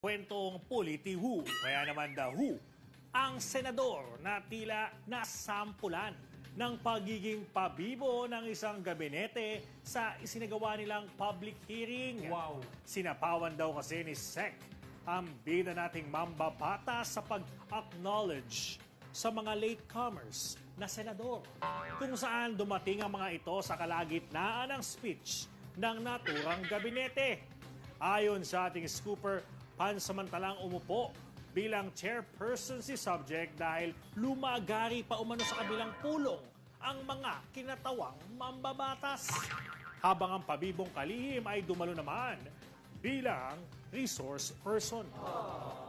kwentong politihu, kaya naman the who, ang senador na tila nasampulan ng pagiging pabibo ng isang gabinete sa isinagawa nilang public hearing. Wow. Sinapawan daw kasi ni SEC ang bida nating mambabata sa pag-acknowledge sa mga latecomers na senador. Kung saan dumating ang mga ito sa kalagitnaan ng speech ng naturang gabinete. Ayon sa ating scooper, pansamantalang umupo bilang chairperson si subject dahil lumagari pa umano sa kabilang pulong ang mga kinatawang mambabatas. Habang ang pabibong kalihim ay dumalo naman bilang resource person.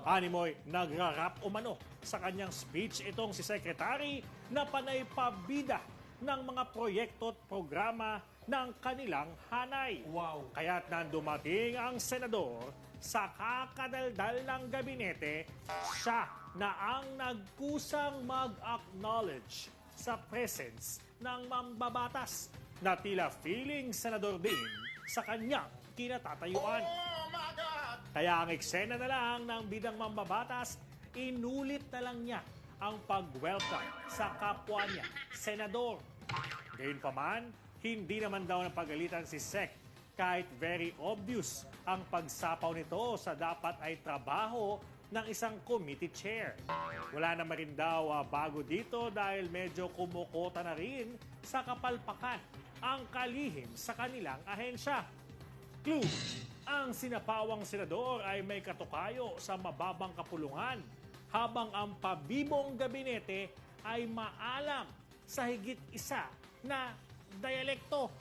Animoy, nagrarap umano sa kanyang speech itong si Secretary na panay pabida ng mga proyekto at programa ng kanilang hanay. Wow. Kaya't nang dumating ang senador sa kakadaldal ng gabinete, siya na ang nagkusang mag-acknowledge sa presence ng mambabatas na tila feeling senador din sa kanyang kinatatayuan. Kaya ang eksena na lang ng bidang mambabatas, inulit na lang niya ang pag-welcome sa kapwa niya, senador. Gayunpaman, hindi naman daw napagalitan si Sec kahit very obvious ang pagsapaw nito sa dapat ay trabaho ng isang committee chair. Wala naman rin daw ah, bago dito dahil medyo kumukota na rin sa kapalpakan ang kalihim sa kanilang ahensya. Clue, ang sinapawang senador ay may katukayo sa mababang kapulungan habang ang pabibong gabinete ay maalam sa higit isa na dialekto.